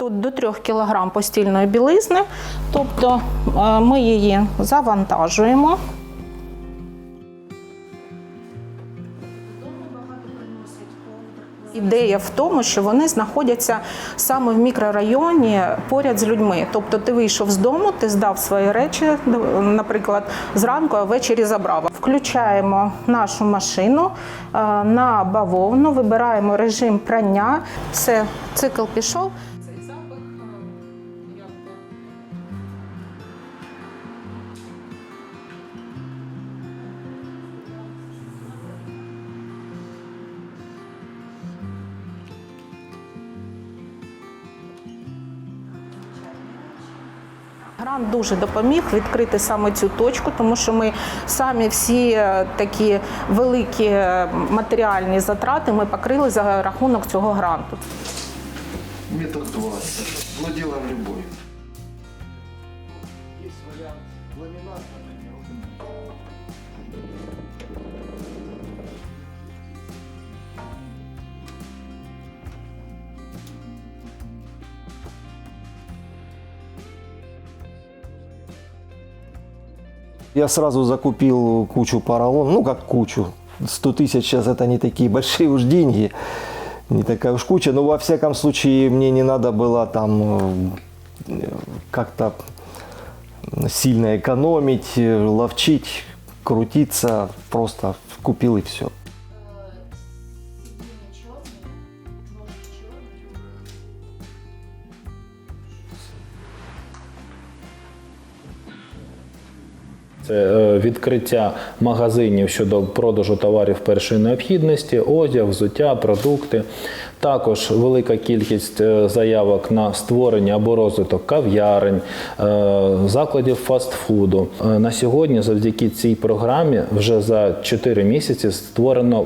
Тут до 3 кг постільної білизни, тобто е, ми її завантажуємо. Ідея в тому, що вони знаходяться саме в мікрорайоні поряд з людьми. Тобто ти вийшов з дому, ти здав свої речі, наприклад, зранку, а ввечері забрав. Включаємо нашу машину е, на бавовну, вибираємо режим прання. Все, цикл пішов. Грант дуже допоміг відкрити саме цю точку, тому що ми самі всі е, такі великі е, матеріальні затрати ми покрили за рахунок цього гранту. Метод 20. Владела любой. Є своя ламината. Я сразу закупил кучу поролон, ну как кучу. 100 тысяч сейчас это не такие большие уж деньги, не такая уж куча. Но во всяком случае мне не надо было там э, как-то сильно экономить, э, ловчить, крутиться. Просто купил и все. Це відкриття магазинів щодо продажу товарів першої необхідності, одяг, взуття, продукти. Також велика кількість е, заявок на створення або розвиток кав'ярень, е, закладів фастфуду. Е, На сьогодні, завдяки цій програмі, вже за 4 місяці створено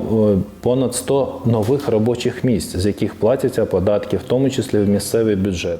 понад 100 нових робочих місць, з яких платяться податки, в тому числі в місцевий бюджет.